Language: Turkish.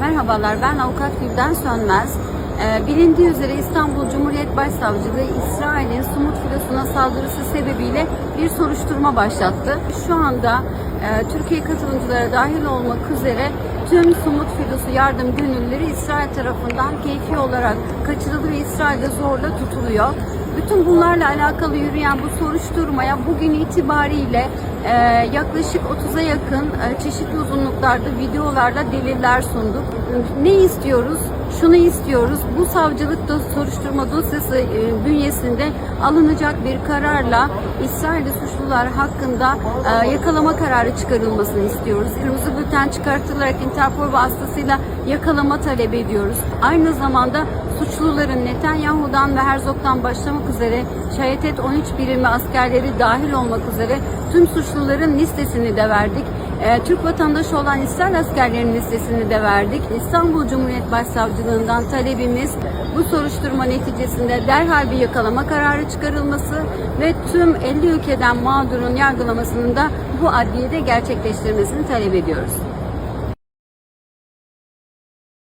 Merhabalar, ben Avukat Gülden Sönmez. Ee, Bilindiği üzere İstanbul Cumhuriyet Başsavcılığı İsrail'in Sumut filosuna saldırısı sebebiyle bir soruşturma başlattı. Şu anda e, Türkiye katılımcılara dahil olmak üzere tüm Sumut filosu yardım gönüllüleri İsrail tarafından keyfi olarak kaçırıldı ve İsrail'de zorla tutuluyor. Bütün bunlarla alakalı yürüyen bu soruşturmaya bugün itibariyle e, yaklaşık 30'a yakın e, çeşitli uzunluklarda videolarla deliller sunduk. Ne istiyoruz? Şunu istiyoruz. Bu savcılık da soruşturma dosyası e, bünyesinde alınacak bir kararla İsrail'de suçlular hakkında e, yakalama kararı çıkarılmasını istiyoruz. Kırmızı bülten çıkartılarak Interpol vasıtasıyla yakalama talep ediyoruz. Aynı zamanda suçluların Netanyahu'dan ve Herzog'dan başlamak üzere Şayetet 13 birimi askerleri dahil olmak üzere tüm suçluların listesini de verdik. Ee, Türk vatandaşı olan İsrail askerlerinin listesini de verdik. İstanbul Cumhuriyet Başsavcılığından talebimiz bu soruşturma neticesinde derhal bir yakalama kararı çıkarılması ve tüm 50 ülkeden mağdurun yargılamasının da bu adliyede gerçekleştirmesini talep ediyoruz.